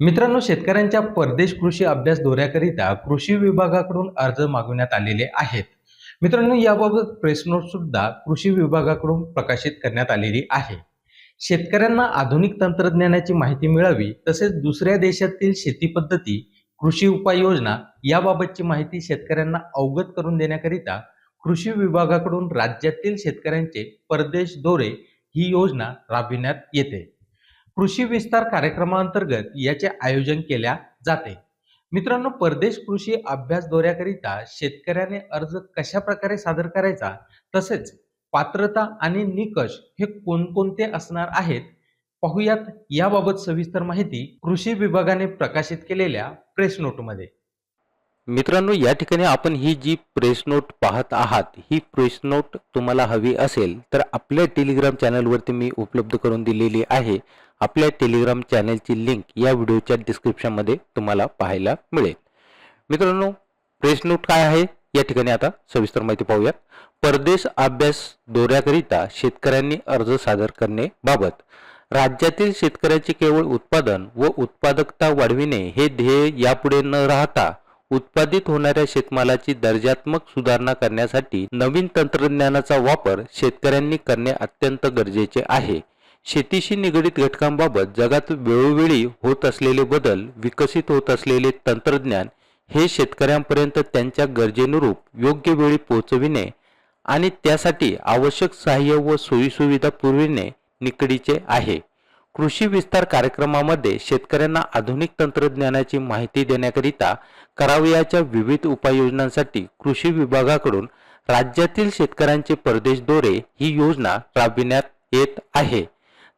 मित्रांनो शेतकऱ्यांच्या परदेश कृषी अभ्यास दौऱ्याकरिता कृषी विभागाकडून अर्ज मागवण्यात आलेले आहेत. मित्रांनो याबाबत प्रेस नोट सुद्धा कृषी विभागाकडून प्रकाशित करण्यात आलेली आहे. शेतकऱ्यांना आधुनिक तंत्रज्ञानाची माहिती मिळावी तसेच दुसऱ्या देशातील शेती पद्धती कृषी उपाययोजना याबाबतची माहिती शेतकऱ्यांना अवगत करून देण्याकरिता कृषी विभागाकडून राज्यातील शेतकऱ्यांचे परदेश दौरे ही योजना राबविण्यात येते. कृषी विस्तार कार्यक्रमांतर्गत याचे आयोजन केल्या जाते. मित्रांनो परदेश कृषी अभ्यास दौऱ्याकरिता शेतकऱ्याने अर्ज कशा प्रकारे सादर करायचा? तसेच पात्रता आणि निकष हे कोणकोणते असणार आहेत? पाहुयात याबाबत सविस्तर माहिती कृषी विभागाने प्रकाशित केलेल्या प्रेस नोटमध्ये. मित्रांनो या ठिकाणी आपण ही जी प्रेस नोट पाहत आहात ही प्रेस नोट तुम्हाला हवी असेल तर आपल्या टेलिग्राम चॅनलवरती मी उपलब्ध करून दिलेली आहे. आपल्या टेलिग्राम चॅनलची लिंक या व्हिडिओच्या डिस्क्रिप्शनमध्ये तुम्हाला पाहायला मिळेल. मित्रांनो प्रेस नोट काय आहे? या ठिकाणी आता सविस्तर माहिती पाहूयात. परदेश अभ्यास दौऱ्याकरिता शेतकऱ्यांनी अर्ज सादर करण्याबाबत. राज्यातील शेतकऱ्याचे केवळ उत्पादन व उत्पादकता वाढविणे हे ध्येय यापुढे न राहता उत्पादित होणाऱ्या शेतमालाची दर्जात्मक सुधारणा करण्यासाठी नवीन तंत्रज्ञानाचा वापर शेतकऱ्यांनी करणे अत्यंत गरजेचे आहे. शेतीशी निगडीत घटकांबाबत जगात वेळोवेळी होत असलेले बदल विकसित होत असलेले तंत्रज्ञान हे शेतकऱ्यांपर्यंत त्यांच्या गरजेनुरूप योग्य वेळी पोहोचविणे आणि त्यासाठी आवश्यक सहाय्य व सोयीसुविधा पुरविणे निकडीचे आहे. कृषी विस्तार कार्यक्रमामध्ये शेतकऱ्यांना आधुनिक तंत्रज्ञानाची माहिती देण्याकरिता करावयाच्या विविध उपाययोजनांसाठी कृषी विभागाकडून राज्यातील शेतकऱ्यांचे परदेश दौरे ही योजना राबविण्यात येत आहे.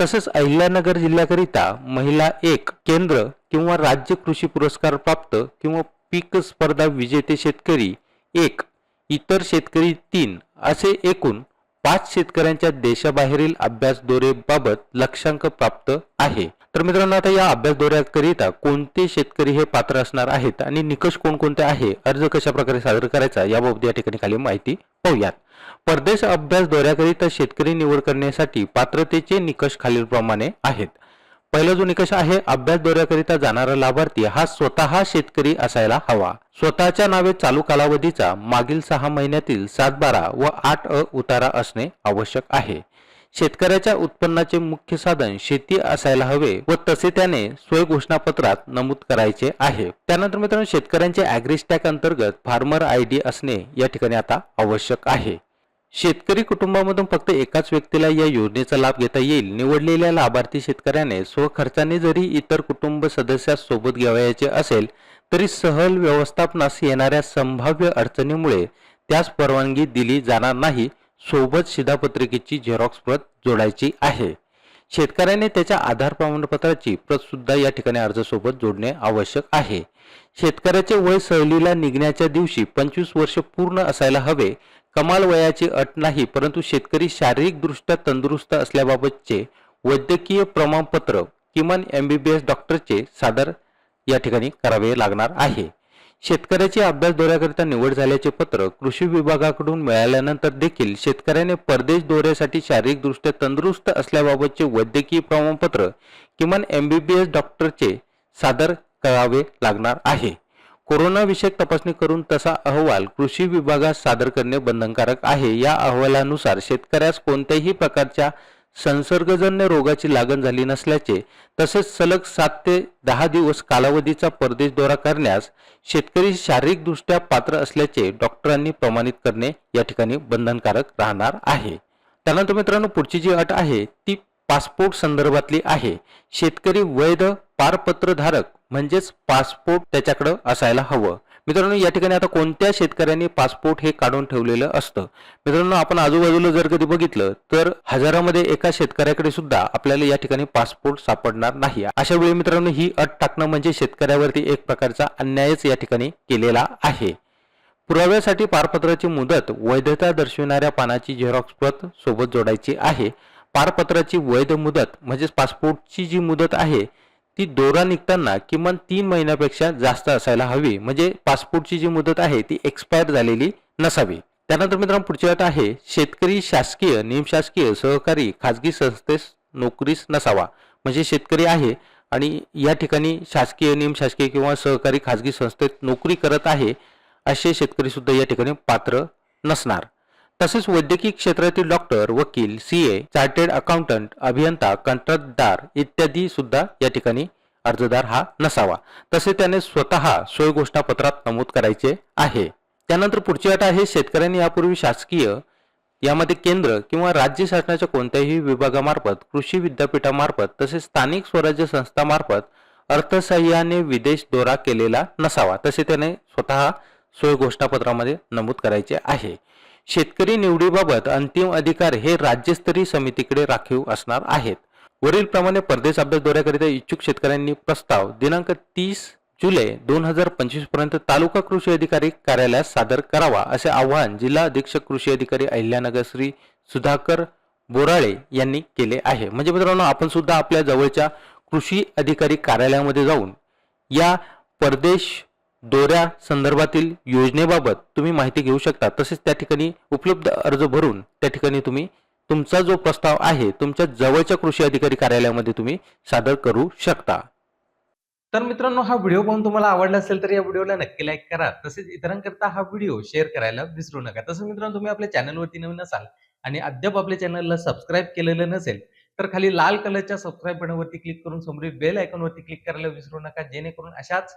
तसंच अहिल्यानगर जिल्ह्याकरिता महिला एक केंद्र किंवा राज्य कृषी पुरस्कार प्राप्त किंवा पीक स्पर्धा विजेते शेतकरी एक इतर शेतकरी तीन असे एकूण पाच शेतकऱ्यांच्या देशाबाहेरील अभ्यास दौरेबाबत लक्षांक प्राप्त आहे. तर मित्रांनो आता या अभ्यास दौऱ्याकरिता कोणते शेतकरी हे पात्र असणार आहेत आणि निकष कोणकोणते आहे अर्ज कशा प्रकारे सादर करायचा याबाबत या ठिकाणी खाली माहिती पाहूयात. परदेश अभ्यास दौऱ्याकरिता शेतकरी निवड करण्यासाठी पात्रतेचे निकष खालीलप्रमाणे आहेत. पहिला जो निकष आहे अभ्यास दौऱ्याकरिता जाणारा लाभार्थी हा स्वतः शेतकरी असायला हवा. स्वतःच्या नावे चालू कालावधीचा मागील सहा महिन्यातील सात बारा व आठ अ उतारा असणे आवश्यक आहे. शेतकऱ्याच्या उत्पन्नाचे मुख्य साधन शेती असायला हवे व तसे त्याने स्वय घोषणापत्रात नमूद करायचे आहे. त्यानंतर मित्रांनो शेतकऱ्यांचे अॅग्रिस्टॅक अंतर्गत फार्मर आय डी असणे या ठिकाणी आता आवश्यक आहे. शेतकरी कुटुंबामधून फक्त एकाच व्यक्तीला या योजनेचा लाभ घेता येईल. निवडलेल्या लाभार्थी शेतकऱ्याने स्वखर्चाने जरी इतर कुटुंब सदस्यास सोबत घ्यावयाचे असेल तरी सहल व्यवस्थापनास येणाऱ्या संभाव्य अडचणीमुळे त्यास परवानगी दिली जाणार नाही. सोबत शिधापत्रिकेची झेरॉक्स प्रत जोडायची आहे. शेतकऱ्याने त्याच्या आधार प्रमाणपत्राची प्रत सुद्धा या ठिकाणी अर्जासोबत जोडणे आवश्यक आहे. शेतकऱ्याचे वय सहलीला निघण्याच्या दिवशी पंचवीस वर्ष पूर्ण असायला हवे कमाल वयाची अट नाही परंतु शेतकरी शारीरिकदृष्ट्या तंदुरुस्त असल्याबाबतचे वैद्यकीय प्रमाणपत्र किमान एम बी बी एस डॉक्टरचे सादर या ठिकाणी करावे लागणार आहे. शेतकऱ्याची अभ्यास दौऱ्याकरिता निवड झाल्याचे पत्र कृषी विभागाकडून मिळाल्यानंतर देखील शेतकऱ्याने परदेश दौऱ्यासाठी शारीरिकदृष्ट्या तंदुरुस्त असल्याबाबतचे वैद्यकीय प्रमाणपत्र किमान एम बी बी एस डॉक्टरचे सादर करावे लागणार आहे. कोरोनाविषयक तपासणी करून तसा अहवाल कृषी विभागास सादर करणे बंधनकारक आहे. या अहवालानुसार शेतकऱ्यास कोणत्याही प्रकारच्या संसर्गजन्य रोगाची लागण झाली नसल्याचे तसेच सलग सात ते दहा दिवस कालावधीचा परदेश दौरा करण्यास शेतकरी शारीरिकदृष्ट्या पात्र असल्याचे डॉक्टरांनी प्रमाणित करणे या ठिकाणी बंधनकारक राहणार आहे. त्यानंतर मित्रांनो पुढची जी अट आहे ती पासपोर्ट संदर्भातली आहे. शेतकरी वैध पारपत्रधारक म्हणजेच पासपोर्ट त्याच्याकडं असायला हवं. मित्रांनो या ठिकाणी आता कोणत्या शेतकऱ्यांनी पासपोर्ट हे काढून ठेवलेलं असतं? मित्रांनो आपण आजूबाजूला जर कधी बघितलं तर हजारामध्ये एका शेतकऱ्याकडे सुद्धा आपल्याला या ठिकाणी पासपोर्ट सापडणार नाही. अशा वेळी मित्रांनो ही अट टाकणं म्हणजे शेतकऱ्यावरती एक प्रकारचा अन्यायच या ठिकाणी केलेला आहे. पुराव्यासाठी पारपत्राची मुदत वैधता दर्शविणाऱ्या पानाची झेरॉक्स प्रत सोबत जोडायची आहे. पारपत्राची वैध मुदत म्हणजेच पासपोर्टची जी मुदत आहे ती दोरा निघताना किमान तीन महिन्यापेक्षा जास्त असायला हवी. म्हणजे पासपोर्टची जी मुदत आहे ती एक्सपायर झालेली नसावी. त्यानंतर मित्रांनो पुढची अट आहे शेतकरी शासकीय निमशासकीय सहकारी खाजगी संस्थेस नोकरीस नसावा. म्हणजे शेतकरी आहे आणि या ठिकाणी शासकीय निमशासकीय किंवा सहकारी खाजगी संस्थेत नोकरी करत आहे असे शेतकरी सुद्धा या ठिकाणी पात्र नसणार. तसेच वैद्यकीय क्षेत्रातील डॉक्टर वकील सी ए चार्टेड अकाउंटंट अभियंता कंत्राटदार इत्यादी सुद्धा या ठिकाणी अर्जदार हा नसावा. तसे त्याने स्वतः सोय घोषणापत्रात नमूद करायचे आहे. त्यानंतर पुढची अट आहे शेतकऱ्यांनी यापूर्वी शासकीय यामध्ये केंद्र किंवा राज्य शासनाच्या कोणत्याही विभागामार्फत कृषी विद्यापीठामार्फत तसेच स्थानिक स्वराज्य संस्थामार्फत अर्थसहाय्याने विदेश दौरा केलेला नसावा. तसे त्याने स्वतः सोय घोषणापत्रामध्ये नमूद करायचे आहे. शेतकरी निवडीबाबत अंतिम अधिकार हे राज्यस्तरीय समितीकडे राखीव असणार आहेत. वरीलप्रमाणे परदेश अभ्यास दौऱ्याकरिता इच्छुक शेतकऱ्यांनी प्रस्ताव दिनांक तीस जुलै दोन हजार पंचवीसपर्यंत तालुका कृषी अधिकारी कार्यालयात सादर करावा असे आवाहन जिल्हा अधीक्षक कृषी अधिकारी अहिल्यानगर श्री सुधाकर बोराळे यांनी केले आहे. म्हणजे मित्रांनो आपण सुद्धा आपल्या जवळच्या कृषी अधिकारी कार्यालयामध्ये जाऊन या परदेश दोऱ्या संदर्भातील योजनेबाबत तुम्ही माहिती घेऊ शकता. तसेच त्या ठिकाणी उपलब्ध अर्ज भरून त्या ठिकाणी तुम्ही तुमचा जो प्रस्ताव आहे तुमच्या जवळच्या कृषी अधिकारी कार्यालयामध्ये तुम्ही सादर करू शकता. तर मित्रांनो हा व्हिडिओ पाहून तुम्हाला आवडला असेल तर या व्हिडिओला नक्की लाईक करा. तसेच इतरांकरता हा व्हिडिओ शेअर करायला विसरू नका. तसंच मित्रांनो तुम्ही आपल्या चॅनलवरती नवीन असाल आणि अद्याप आपल्या चॅनलला सबस्क्राईब केलेलं नसेल तर खाली लाल कलरच्या सबस्क्राईब बटनवरती क्लिक करून समोरील बेल आयकॉनवरती क्लिक करायला विसरू नका. जेणेकरून अशाच